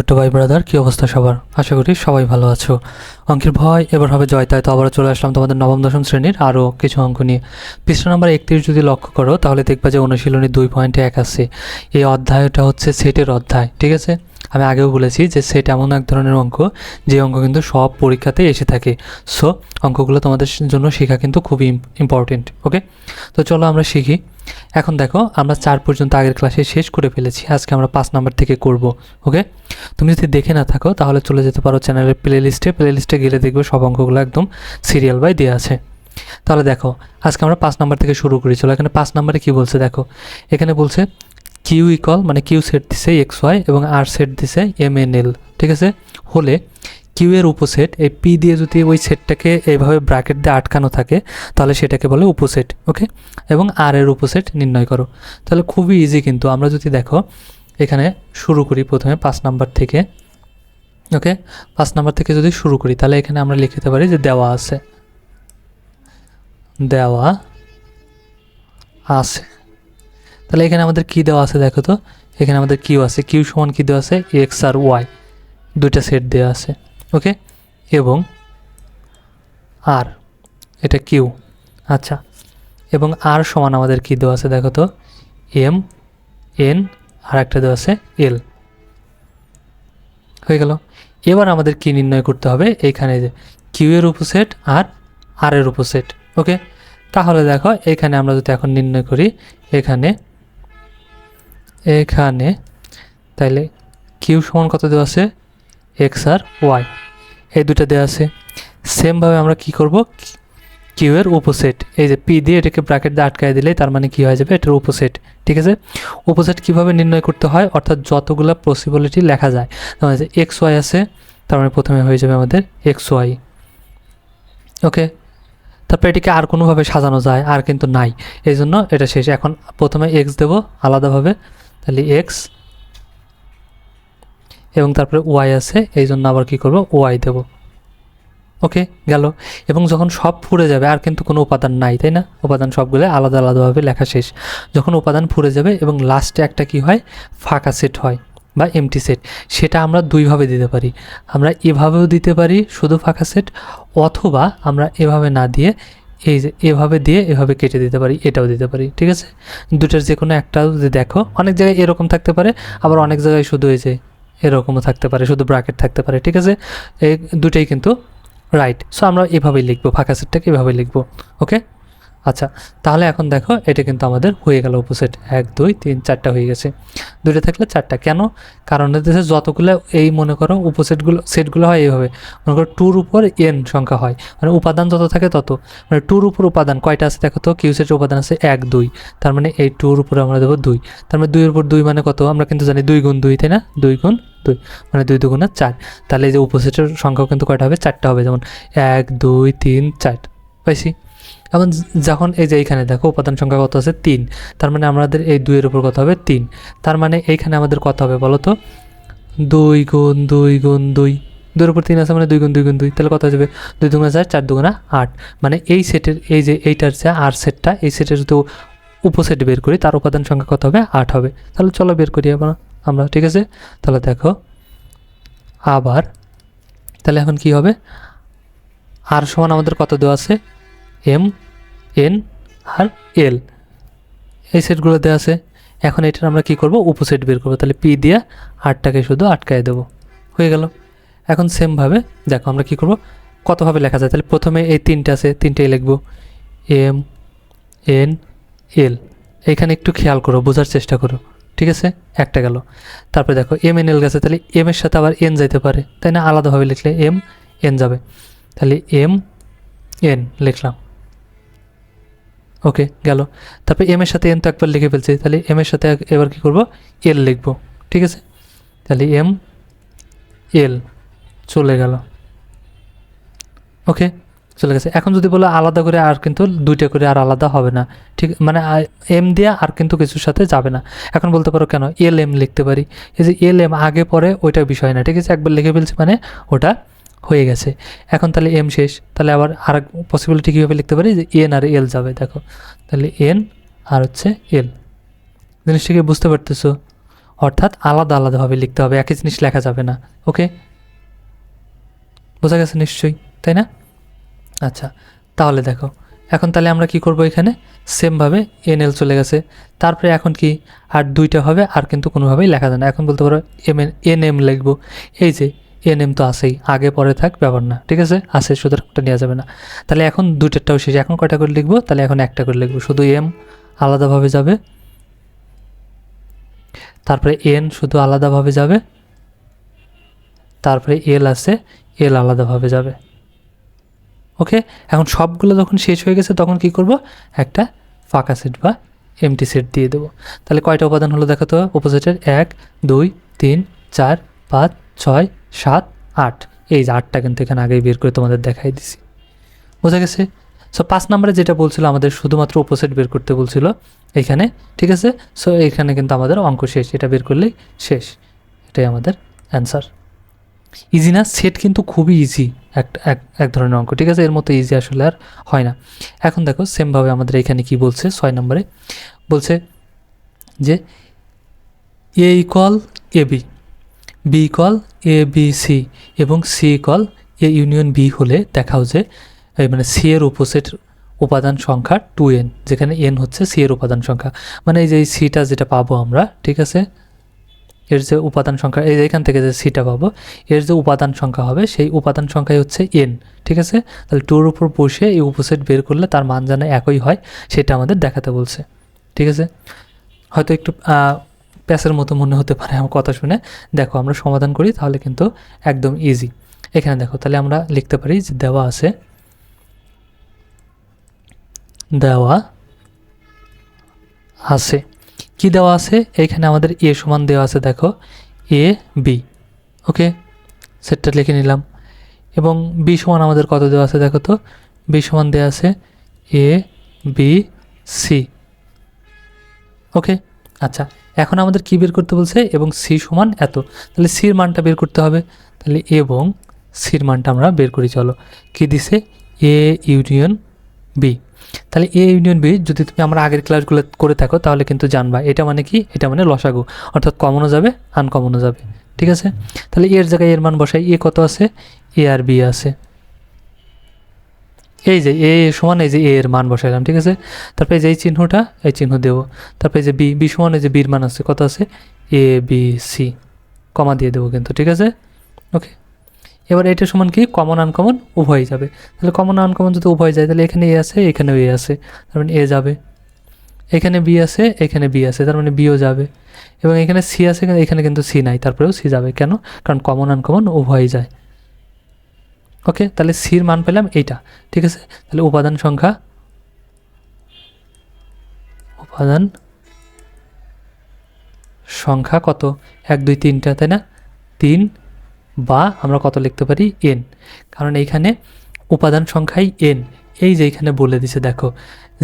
ছোট্ট ভাই ব্রাদার কী অবস্থা সবার? আশা করি সবাই ভালো আছো। অঙ্কের ভয় এবার হবে জয়, তাই তো আবারও চলে আসলাম তোমাদের নবম, দশম শ্রেণির আরও কিছু অঙ্ক নিয়ে। পৃষ্ঠ নাম্বার একত্রিশ যদি লক্ষ্য করো, তাহলে দেখবা যে অনুশীলনী দুই পয়েন্টে এক আছে। এই অধ্যায়টা হচ্ছে সেটের অধ্যায়, ঠিক আছে? আমি আগেও বলেছি যে সেট এমন এক ধরনের অঙ্ক, যে অঙ্ক কিন্তু সব পরীক্ষাতেই এসে থাকে। সো অঙ্কগুলো তোমাদের জন্য শেখা কিন্তু খুবই ইম্পর্টেন্ট ওকে তো চলো আমরা শিখি। এখন দেখো, আমরা চার পর্যন্ত আগের ক্লাসে শেষ করে ফেলেছি। আজকে আমরা পাঁচ নাম্বার থেকে করব ওকে তুমি যদি দেখে না থাকো, তাহলে চলে যেতে পারো চ্যানেলের প্লে লিস্টে প্লে লিস্টে গেলে দেখবে সব অঙ্কগুলো একদম সিরিয়াল বাই দেওয়া আছে। তাহলে দেখো, আজকে আমরা পাঁচ নাম্বার থেকে শুরু করি চলো এখানে পাঁচ নাম্বারে কি বলছে দেখো? এখানে বলছে কিউ ইকল মানে কিউ সেট দিছে এক্স ওয়াই এবং আর সেট দিছে এম এন এল ঠিক আছে? হলে কিউ এর উপসেট, এই পি দিয়ে যদি ওই সেটটাকে এইভাবে ব্র্যাকেট দিয়ে আটকানো থাকে, তাহলে সেটাকে বলে উপসেট, ওকে? এবং আর এর উপসেট নির্ণয় করো। তাহলে খুবই ইজি কিন্তু আমরা যদি দেখো, এখানে শুরু করি প্রথমে পাঁচ নাম্বার থেকে, ওকে? পাঁচ নাম্বার থেকে যদি শুরু করি, তাহলে এখানে আমরা লিখতে পারি যে দেওয়া আছে। দেওয়া আছে। তাহলে এখানে আমাদের কি দেওয়া আছে দেখো তো? এখানে আমাদের কিউ আছে। কিউ সমান কি দেওয়া আছে? এক্স আর ওয়াই। দুইটা সেট দেওয়া আছে। ওকে এবং আর, এটা কিউ আচ্ছা। এবং আর সমান আমাদের কি দেওয়া আছে দেখো তো? এম এন আর একটা দেওয়া আছে এল হয়ে গেল। এবার আমাদের কি নির্ণয় করতে হবে? এইখানে যে কিউ এর উপসেট আর আর এর উপসেট। ওকে তাহলে দেখো, এখানে আমরা যদি এখন নির্ণয় করি, এখানে এখানে, তাইলে কিউ সমান কত দেওয়া আছে? এক্স আর ওয়াই এই দুটো দেওয়া আছে। সেমভাবে আমরা কি করব? কিউ এর উপসেট এই যে পি দিয়ে এটাকে ব্র্যাকেট দিয়ে আটকায় দিলে তার মানে কি হয়ে যাবে? এটার উপসেট ঠিক আছে? উপসেট কীভাবে নির্ণয় করতে হয়? অর্থাৎ যতগুলো পসিবিলিটি লেখা যায়। তার যে এক্স ওয়াই আছে, তার মানে প্রথমে হয়ে যাবে আমাদের এক্স ওয়াই ওকে তারপর এটিকে আর কোনোভাবে সাজানো যায়, আর কিন্তু নাই। এই জন্য এটা শেষ। এখন প্রথমে এক্স দেবো আলাদাভাবে। তাহলে এক্স এবং তারপরে ওয়াই আছে এই জন্য আবার কী করব? ওয়াই দেব। ওকে, গেল। এবং যখন সব ফুরে যাবে, আর কিন্তু কোনো উপাদান নাই, তাই না? উপাদান সবগুলো আলাদা আলাদাভাবে লেখা শেষ। যখন উপাদান ফুরে যাবে এবং লাস্টে একটা কি হয়? ফাঁকা সেট হয় বা এমটি সেট সেটা আমরা দুইভাবে দিতে পারি। আমরা এভাবেও দিতে পারি শুধু ফাঁকা সেট অথবা আমরা এভাবে না দিয়ে এই যে এভাবে দিয়ে এভাবে কেটে দিতে পারি, এটাও দিতে পারি, ঠিক আছে? দুটার যে কোনো একটাও যদি দেখো, অনেক জায়গায় এরকম থাকতে পারে, আবার অনেক জায়গায় শুধু এই যে এরকমও থাকতে পারে, শুধু ব্র্যাকেট থাকতে পারে, ঠিক আছে? এই দুটাই কিন্তু রাইট সো আমরা এভাবেই লিখব, ফাঁকা সেটটাকে এভাবে লিখব ওকে আচ্ছা তাহলে এখন দেখো, এটা কিন্তু আমাদের হয়ে গেল উপসেট এক, দুই, তিন, চারটা হয়ে গেছে। দুইটা থাকলে চারটা। কেন? কারণ দেশে যতগুলো এই মনে করো উপসেটগুলো সেটগুলো হয় এইভাবে, মনে করো টুর উপর এন সংখ্যা হয় মানে উপাদান যত থাকে তত। মানে টুর উপর উপাদান কয়টা আছে দেখো তো? কিউ সেটের উপাদান আছে এক, দুই। তার মানে এই টুর উপরে আমরা দেবো দুই। তার মানে দুইয়ের উপর দুই মানে কত? আমরা কিন্তু জানি দুই গুণ দুই, তাই না? দুই গুণ দুই মানে দুই দুগুণে চার। তাহলে এই যে উপসেটের সংখ্যাও কিন্তু কয়টা হবে? চারটা হবে। যেমন এক, দুই, তিন, চার। পাইছি? এখন যখন এই যে এইখানে দেখো উপাদান সংখ্যা কত আছে তিন, তার মানে আমাদের এই দুইয়ের উপর কত হবে তিন, তার মানে এইখানে আমাদের কত হবে বলো তো? দুই গুণ দুই গুণ দুই, দুইয়ের উপর তিন আছে মানে দুই গুণ দুই গুণ দুই, তাহলে কত যাবে? দুই দুগুণা চার চার দুগুণা আট মানে এই সেটের, এই যে এইটার যে আর সেটটা, এই সেটের যদি উপসেট বের করি, তার উপাদান সংখ্যা কত হবে? আট হবে, তাহলে চলো বের করি আবার আমরা, ঠিক আছে? তাহলে দেখো, আবার, তাহলে এখন কি হবে? আর সমান আমাদের কত দেওয়া আছে? এম, এন, আর এল। এই সেটগুলো দেওয়া আছে। এখন এটার আমরা কি করব? উপসেট বের করব। তাহলে পি দিয়ে আটটাকে শুধু আটকায় দেবো। হয়ে গেল। এখন সেমভাবে দেখো আমরা কি করব? কতভাবে লেখা যায়? তাহলে প্রথমে এই তিনটে আছে, তিনটেই লিখব। M, N, L. এখানে একটু খেয়াল করো, বোঝার চেষ্টা করো। ঠিক আছে? একটা গেল। তারপরে দেখো, এম, এন, এল গেছে। তাহলে এম এর সাথে আবার এন যাইতে পারে। তাই না? আলাদাভাবে লিখলে এম, এন যাবে। তাহলে এম, এন লিখলাম। ওকে গেল। তারপরে এম এর সাথে এন তো একবার লিখে ফেলছি। তাহলে এম এর সাথে এবার কি করব? এল লিখব। ঠিক আছে? তাহলে এম এল চলে গেল। ওকে চলে গেছে। এখন যদি বলো আলাদা করে আর কিন্তু দুইটা করে আর আলাদা হবে না। ঠিক মানে এম দিয়ে আর কিন্তু কিছুর সাথে যাবে না। এখন বলতে পারো কেন? এল এম লিখতে পারি। এই যে এল এম আগে পরে ওইটা বিষয় না। ঠিক আছে? একবার লিখে ফেলছি মানে ওটা হয়ে গেছে। এখন তাহলে এম শেষ। তাহলে আবার আর পসিবিলিটি কীভাবে লিখতে পারি? যে এন আর এল যাবে, দেখো। তাহলে এন আর হচ্ছে এল জিনিসটাকে বুঝতে পারতেছো? অর্থাৎ আলাদা আলাদাভাবে লিখতে হবে, একই জিনিস লেখা যাবে না। ওকে বোঝা গেছে নিশ্চয়ই, তাই না? আচ্ছা তাহলে দেখো। এখন তাহলে আমরা কি করব এখানে? সেমভাবে এন এল চলে গেছে। তারপরে এখন কি? আর দুইটা হবে, আর কিন্তু কোনোভাবেই লেখা যায় না। এখন বলতে পারো এম এন এম লিখব। এই যে এন এম তো আসেই আগে পরে থাক, ব্যাপার না, ঠিক আছে? আসে সুতরাং ওটা নেওয়া যাবে না। তাহলে এখন দুইটারটাও শেষ, এখন কয়টা করে লিখব? তাহলে এখন একটা করে লিখব, শুধু এম আলাদাভাবে যাবে, তারপরে এন শুধু আলাদাভাবে যাবে, তারপরে এল আছে, এল আলাদাভাবে যাবে। ওকে? এখন সবগুলো যখন শেষ হয়ে গেছে, তখন কি করব? একটা ফাঁকা সেট বা এমটি সেট দিয়ে দেবো। তাহলে কয়টা উপাদান হলো দেখো তো? অপোজিটের এক, দুই, তিন, চার, পাঁচ ছয়, সাত, আট। এই যে আটটা কিন্তু এখানে আগেই বের করে তোমাদের দেখাই দিছি। বোঝা গেছে? সো পাঁচ নম্বরে যেটা বলছিল আমাদের শুধুমাত্র উপসেট বের করতে বলছিল, এখানে, ঠিক আছে? সো এখানে কিন্তু আমাদের অঙ্ক শেষ, এটা বের করলেই শেষ। এটাই আমাদের অ্যান্সার ইজি না? সেট কিন্তু খুবই ইজি এক এক ধরনের অঙ্ক, ঠিক আছে? এর মতো ইজি আসলে আর হয় না। এখন দেখো সেমভাবে আমাদের এখানে কি বলছে, ছয় নম্বরে? বলছে যে A equal A B B equal A B C এবং C equal A union B হলে দেখাও যে মানে সি এর উপসেট উপাদান সংখ্যা টু এন যেখানে এন হচ্ছে সি এর উপাদান সংখ্যা। মানে এই যে সিটা যেটা পাবো আমরা, ঠিক আছে? এর যে উপাদান সংখ্যা, এই এখান থেকে যে সিটা পাবো, এর যে উপাদান সংখ্যা হবে, সেই উপাদান সংখ্যাই হচ্ছে এন ঠিক আছে? তাহলে টুর উপর বসে এই উপসেট বের করলে তার মান যেন একই হয়, সেটা আমাদের দেখাতে বলছে, ঠিক আছে? হয়তো একটু প্যাসের মতো মনে হতে পারে আমার কথা শুনে। দেখো, আমরা সমাধান করি, তাহলে কিন্তু একদম ইজি এখানে দেখো, তাহলে আমরা লিখতে পারি যে দেওয়া আছে দেওয়া আছে। কি দেওয়া আছে? এখানে আমাদের এ সমান দেওয়া আছে, দেখো এ বি ওকে? সেটটা লিখে নিলাম। এবং বি সমান আমাদের কত দেওয়া আছে, দেখো তো? বি সমান দেওয়া আছে এ বি সি ওকে? আচ্ছা। এখন আমাদের কি বের করতে বলছে? এবং সি সমান এত। তাহলে সির মানটা বের করতে হবে। তাহলে এবং সির মানটা আমরা বের করি, চলো। কি দিছে? এ ইউনিয়ন বি তাহলে এ ইউনিয়ন বি যদি তুমি আমরা আগের ক্লাসগুলো করে থাকো, তাহলে কিন্তু জানবা। এটা মানে কি? এটা মানে লসাগু। অর্থাৎ কমনও যাবে আনকমনও যাবে। ঠিক আছে? তাহলে এর জায়গায় এর মান বসাই। এ কত আছে? এ আর বি আছে। এই যে এ সমান এই যে এ এর মান বসাইলাম, ঠিক আছে? তারপরে যে এই চিহ্নটা, এই চিহ্ন দেবো। তারপরে যে বি বি সমান এই যে বির মান আছে, কত আছে? এ, বি, সি, কমা দিয়ে দেবো কিন্তু, ঠিক আছে? ওকে। এবার এটা সমান কি? কমন আনকমন উভয় যাবে। তাহলে কমন আনকমন যদি উভয় যায়, তাহলে এখানে এ আছে, এখানেও এ আছে, তার মানে এ যাবে। এখানে বি আছে, এখানে বি আছে, তার মানে বিও যাবে। এবং এখানে সি আছে, এখানে কিন্তু সি নাই, তারপরেও সি যাবে। কেন? কারণ কমন আনকমন উভয় যায়। ওকে তাহলে সির মান পেলাম এইটা, ঠিক আছে? তাহলে উপাদান সংখ্যা উপাদান সংখ্যা কত? এক, দুই তিনটা তাই না? তিন বা আমরা কত লিখতে পারি? এন কারণ এইখানে উপাদান সংখ্যাই এন এই যে এখানে বলে দিছে, দেখো,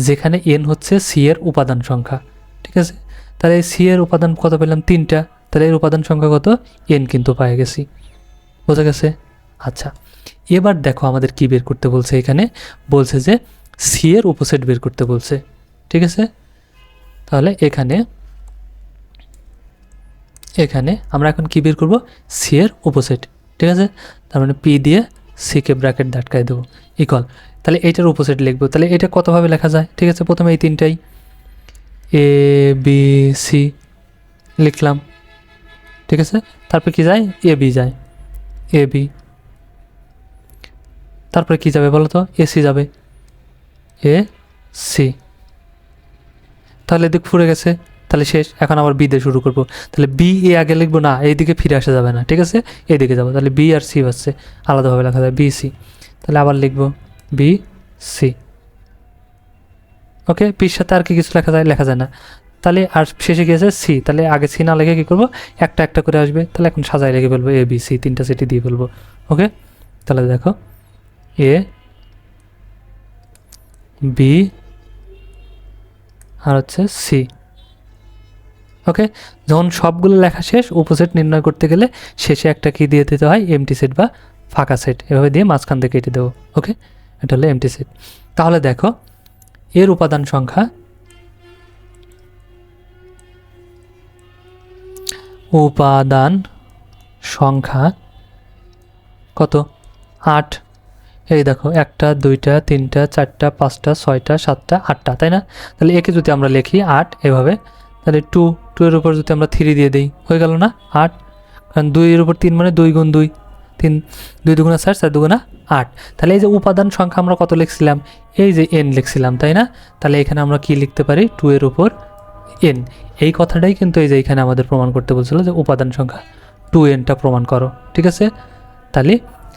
যেখানে এন হচ্ছে সি এর উপাদান সংখ্যা, ঠিক আছে? তাহলে সি এর উপাদান কত পেলাম? তিনটা। তাহলে এর উপাদান সংখ্যা কত? এন কিন্তু পেয়ে গেছি। বোঝা গেছে? আচ্ছা এবার দেখো আমাদের কি বের করতে বলছে এখানে। বলছে যে সি এর উপসেট বের করতে বলছে। ঠিক আছে? তাহলে এখানে এখানে আমরা এখন কি বের করব? সি এর উপসেট ঠিক আছে? তার মানে পি দিয়ে সিকে ব্র্যাকেট দাটকায় দেবো। ইকল তাহলে এটার উপসেট লিখব। তাহলে এটা কতভাবে লেখা যায়? ঠিক আছে? প্রথমে এই তিনটাই। এ বি সি লিখলাম। ঠিক আছে? তারপর কি যায়? এ বি যায়। এ বি তারপরে কি যাবে বলো তো? এসি যাবে। এ সি তাহলে এদিক ফুরে গেছে। তাহলে শেষ। এখন আবার বি দিয়ে শুরু করব। তাহলে বি এ আগে লিখব না, এইদিকে ফিরে আসা যাবে না, ঠিক আছে? এদিকে যাব। তাহলে বি আর সি হচ্ছে আলাদাভাবে লেখা যায় বি সি তাহলে আবার লিখব বি সি ওকে? পির সাথে আর কি কিছু লেখা যায়? লেখা যায় না। তাহলে আর শেষে গিয়েছে সি তাহলে আগে সি না লিখে কী করব? একটা একটা করে আসবে। তাহলে এখন সাজায় লিখে ফেলব এ বি সি তিনটা সিটি দিয়ে ফেলব। ওকে? তাহলে দেখো। এ, বি, আর হচ্ছে সি। ওকে, যখন সবগুলো লেখা শেষ, উপসেট নির্ণয় করতে গেলে শেষে একটা কি দিয়ে দিতে হয়? এমটি সেট বা ফাঁকা সেট। এভাবে দিয়ে মাঝখান থেকে কেটে দেবো, ওকে? এটা হলো এমটি সেট। তাহলে দেখো, এর উপাদান সংখ্যা উপাদান সংখ্যা কত? আট এই দেখো, একটা, দুইটা, তিনটা, চারটা, পাঁচটা, ছয়টা, সাতটা, আটটা, তাই না? তাহলে একে যদি আমরা লিখি আট এভাবে, তাহলে টু টু এর উপর যদি আমরা থ্রি দিয়ে দিই, হয়ে গেল না? আট। কারণ দুইয়ের উপর তিন মানে দুই গুণ দুই। তিন, দুই দুগুণা চার চার দুগুণা আট। তাহলে এই যে উপাদান সংখ্যা আমরা কত লিখছিলাম? এই যে এন লিখছিলাম, তাই না? তাহলে এখানে আমরা কি লিখতে পারি? টু এর উপর এন এই কথাটাই কিন্তু এই যে এখানে আমাদের প্রমাণ করতে বলছিল যে উপাদান সংখ্যা টু এনটা প্রমাণ করো, ঠিক আছে? তাহলে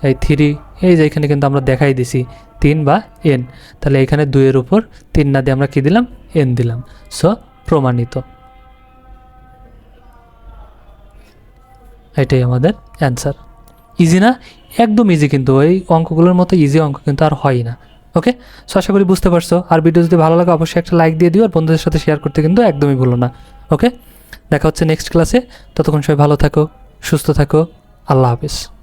এই থ্রি এই যে এখানে কিন্তু আমরা দেখাই দিছি, তিন বা এন তাহলে এখানে দুইয়ের উপর তিন না দিয়ে আমরা কি দিলাম? এন দিলাম। সো প্রমাণিত। এটাই আমাদের অ্যান্সার ইজি না? একদম ইজি কিন্তু ওই অঙ্কগুলোর মতো ইজি অঙ্ক কিন্তু আর হয় না। ওকে সো আশা করি বুঝতে পারছ। আর ভিডিও যদি ভালো লাগে, অবশ্যই একটা লাইক দিয়ে দিও আর বন্ধুদের সাথে শেয়ার করতে কিন্তু একদমই ভুলো না। ওকে দেখা হচ্ছে নেক্সট ক্লাসে ততক্ষণ সবাই ভালো থাকো, সুস্থ থাকো। আল্লাহ হাফিজ।